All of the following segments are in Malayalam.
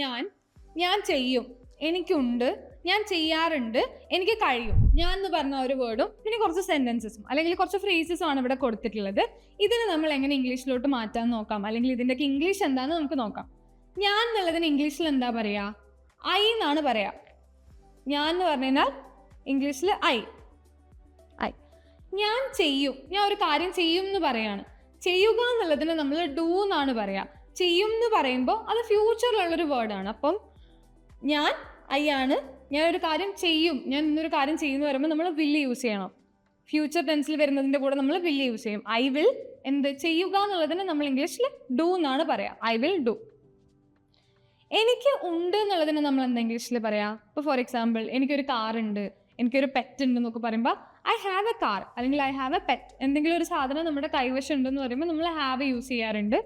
ഞാൻ ഞാൻ ചെയ്യും. എനിക്കുണ്ട് ഞാൻ ചെയ്യാറുണ്ട് എനിക്ക് കഴിയും. ഞാൻ എന്ന് പറഞ്ഞ ഒരു വേർഡും പിന്നെ കുറച്ച് സെന്റൻസസും അല്ലെങ്കിൽ കുറച്ച് ഫ്രേസസും ആണ് ഇവിടെ കൊടുത്തിട്ടുള്ളത്. ഇതിനെ നമ്മൾ എങ്ങനെ ഇംഗ്ലീഷിലോട്ട് മാറ്റാൻ നോക്കാം? അല്ലെങ്കിൽ ഇതിന്റെയൊക്കെ ഇംഗ്ലീഷ് എന്താണെന്ന് നമുക്ക് നോക്കാം. ഞാൻ എന്നുള്ളതിന് ഇംഗ്ലീഷിൽ എന്താ പറയുക ഐ എന്നാണ് പറയുക ഞാൻ എന്ന് പറഞ്ഞാൽ ഇംഗ്ലീഷിൽ ഐ ഐ ഞാൻ ചെയ്യും. ഞാൻ ഒരു കാര്യം ചെയ്യും എന്ന് പറയാണ്. ചെയ്യുക എന്നുള്ളതിന് നമ്മൾ ഡൂ എന്നാണ് പറയാ. ചെയ്യും എന്ന് പറയുമ്പോൾ അത് ഫ്യൂച്ചറിലുള്ളൊരു വേർഡാണ് അപ്പം ഞാൻ ഐ ആണ് ഞാൻ ഒരു കാര്യം ചെയ്യും. ഞാൻ ഇന്നൊരു കാര്യം ചെയ്യുന്നു പറയുമ്പോൾ നമ്മൾ വില്ല് യൂസ് ചെയ്യണം. ഫ്യൂച്ചർ ടെൻസിൽ വരുന്നതിന്റെ കൂടെ നമ്മൾ വില്ല് യൂസ് ചെയ്യും. ഐ വിൽ എന്ത് ചെയ്യുക എന്നുള്ളതിന് നമ്മൾ ഇംഗ്ലീഷിൽ ഡു എന്നാണ് പറയുക ഐ വിൽ ഡു എനിക്ക് ഉണ്ട് എന്നുള്ളതിന് നമ്മൾ എന്താ ഇംഗ്ലീഷിൽ പറയാം? ഇപ്പോൾ ഫോർ എക്സാമ്പിൾ എനിക്കൊരു കാർ ഉണ്ട്. എനിക്കൊരു പെറ്റ് ഉണ്ട് എന്നൊക്കെ പറയുമ്പോൾ ഐ ഹാവ് എ കാർ അല്ലെങ്കിൽ ഐ ഹാവ് എ പെറ്റ് എന്തെങ്കിലും ഒരു സാധനം നമ്മുടെ കൈവശം ഉണ്ടെന്ന് പറയുമ്പോൾ നമ്മൾ ഹാവ് യൂസ് ചെയ്യാറുണ്ട്.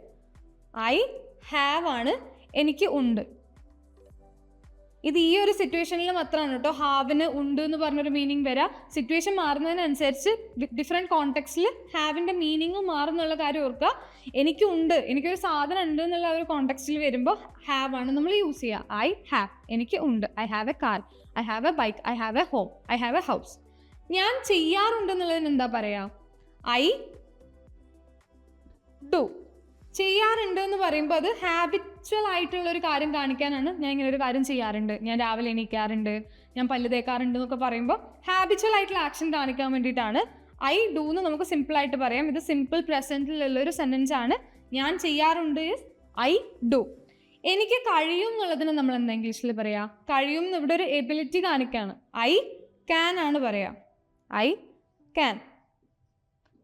ഐ ഹാവ് ആണ് എനിക്ക് ഉണ്ട്. ഇത് ഈ ഒരു സിറ്റുവേഷനിൽ മാത്രമാണ് കേട്ടോ. ഹാവിന് ഉണ്ട് എന്ന് പറഞ്ഞൊരു മീനിങ് വരാം. സിറ്റുവേഷൻ മാറുന്നതിനനുസരിച്ച് ഡിഫറെന്റ് കോണ്ടെക്സ്റ്റിൽ ഹാവിന്റെ മീനിങ് മാറുന്നുള്ള കാര്യം ഓർക്കുക. എനിക്കുണ്ട് എനിക്കൊരു സാധനം ഉണ്ട് എന്നുള്ള ഒരു കോണ്ടെക്സ്റ്റിൽ വരുമ്പോൾ ഹാവ് ആണ് നമ്മൾ യൂസ് ചെയ്യുക ഐ ഹാവ് എനിക്ക് ഉണ്ട്. I have a car I have a bike I have a home I have a house. ഞാൻ ചെയ്യാറുണ്ട് എന്നുള്ളതിന് എന്താ പറയുക ഐ ഡു. ചെയ്യാറുണ്ട് എന്ന് പറയുമ്പോൾ അത് ഹാബിച്വൽ ആയിട്ടുള്ള ഒരു കാര്യം കാണിക്കാനാണ് ഞാൻ ഇങ്ങനെ ഒരു കാര്യം ചെയ്യാറുണ്ട്. ഞാൻ രാവിലെ എണീക്കാറുണ്ട് ഞാൻ പല്ല് തേക്കാറുണ്ട് എന്നൊക്കെ പറയുമ്പോൾ ഹാബിച്വൽ ആയിട്ടുള്ള ആക്ഷൻ കാണിക്കാൻ വേണ്ടിയിട്ടാണ്. ഐ ഡൂ എന്ന് നമുക്ക് സിമ്പിൾ ആയിട്ട് പറയാം. ഇത് സിമ്പിൾ പ്രസന്റിലുള്ള ഒരു സെന്റൻസ് ആണ്. ഞാൻ ചെയ്യാറുണ്ട് ഇസ് ഐ ഡു എനിക്ക് കഴിയും എന്നുള്ളതിന് നമ്മൾ എന്താ ഇംഗ്ലീഷിൽ പറയാ? കഴിയും ഇവിടെ ഒരു എബിലിറ്റി കാണിക്കാണ്. ഐ ക്യാൻ ആണ് പറയാ. ഐ ക്യാൻ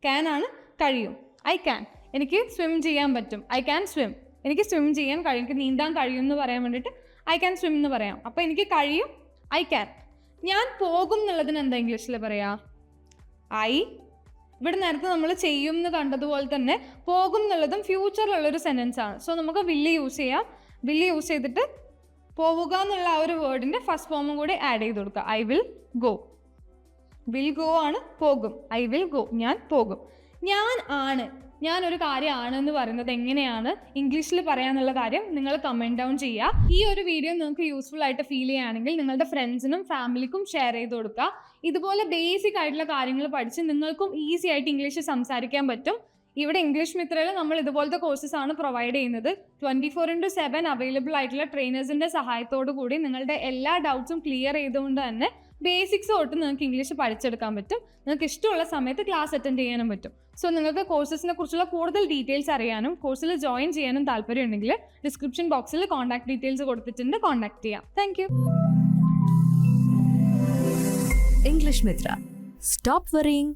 ക്യാൻ ആണ് കഴിയും. ഐ ക്യാൻ എനിക്ക് സ്വിം ചെയ്യാൻ പറ്റും. ഐ ക്യാൻ സ്വിം എനിക്ക് സ്വിം ചെയ്യാൻ കഴിയും. എനിക്ക് നീന്താൻ കഴിയും എന്ന് പറയാൻ വേണ്ടിയിട്ട് ഐ ക്യാൻ സ്വിം എന്ന് പറയാം. അപ്പോൾ എനിക്ക് കഴിയും. ഐ ക്യാൻ ഞാൻ പോകും എന്നുള്ളതിന് എന്താ ഇംഗ്ലീഷിൽ പറയാ? ഐ ഇവിടെ നേരത്തെ നമ്മൾ ചെയ്യും എന്ന് കണ്ടതുപോലെ തന്നെ പോകും എന്നുള്ളതും ഫ്യൂച്ചറിലുള്ളൊരു സെന്റൻസ് ആണ്. സോ നമുക്ക് വില്ല് യൂസ് ചെയ്യാം. വില്ല് യൂസ് ചെയ്തിട്ട് പോവുക എന്നുള്ള ആ ഒരു വേർഡിന്റെ ഫസ്റ്റ് ഫോമും കൂടി ആഡ് ചെയ്ത് കൊടുക്കുക. I will go will go ആണ് പോകും. ഐ വിൽ ഗോ ഞാൻ പോകും. ഞാൻ ആണ്. ഞാൻ ഒരു കാര്യമാണ് എന്ന് പറയുന്നത് എങ്ങനെയാണ്? ഇംഗ്ലീഷിൽ പറയാനുള്ള കാര്യം നിങ്ങൾ കമന്റ് ഡൗൺ ചെയ്യുക ഈ ഒരു വീഡിയോ നിങ്ങൾക്ക് യൂസ്ഫുൾ ആയിട്ട് ഫീൽ ചെയ്യുകയാണെങ്കിൽ നിങ്ങളുടെ ഫ്രണ്ട്സിനും ഫാമിലിക്കും ഷെയർ ചെയ്ത് കൊടുക്കുക. ഇതുപോലെ ബേസിക് ആയിട്ടുള്ള കാര്യങ്ങൾ പഠിച്ച് നിങ്ങൾക്കും ഈസി ആയിട്ട് ഇംഗ്ലീഷ് സംസാരിക്കാൻ പറ്റും. ഇവിടെ ഇംഗ്ലീഷ് മിത്രയിൽ നമ്മൾ ഇതുപോലത്തെ കോഴ്സസ് ആണ് പ്രൊവൈഡ് ചെയ്യുന്നത്. Twenty four into seven available ആയിട്ടുള്ള ട്രെയിനേഴ്സിന്റെ സഹായത്തോടു കൂടി നിങ്ങളുടെ എല്ലാ ഡൗട്ട്സും ക്ലിയർ ചെയ്തുകൊണ്ട് തന്നെ ബേസിക്സ് തൊട്ട് നിങ്ങൾക്ക് ഇംഗ്ലീഷ് പഠിച്ചെടുക്കാൻ പറ്റും. നിങ്ങൾക്ക് ഇഷ്ടമുള്ള സമയത്ത് ക്ലാസ് അറ്റൻഡ് ചെയ്യാനും പറ്റും. സോ നിങ്ങൾക്ക് കോഴ്സസിനെ കുറിച്ചുള്ള കൂടുതൽ ഡീറ്റെയിൽസ് അറിയാനും കോഴ്സിൽ ജോയിൻ ചെയ്യാനും താല്പര്യമുണ്ടെങ്കിൽ ഡിസ്ക്രിപ്ഷൻ ബോക്സിൽ കോൺടാക്ട് ഡീറ്റെയിൽസ് കൊടുത്തിട്ടുണ്ട്. കോൺടാക്ട് ചെയ്യാം. Thank you English Mitra. Stop worrying.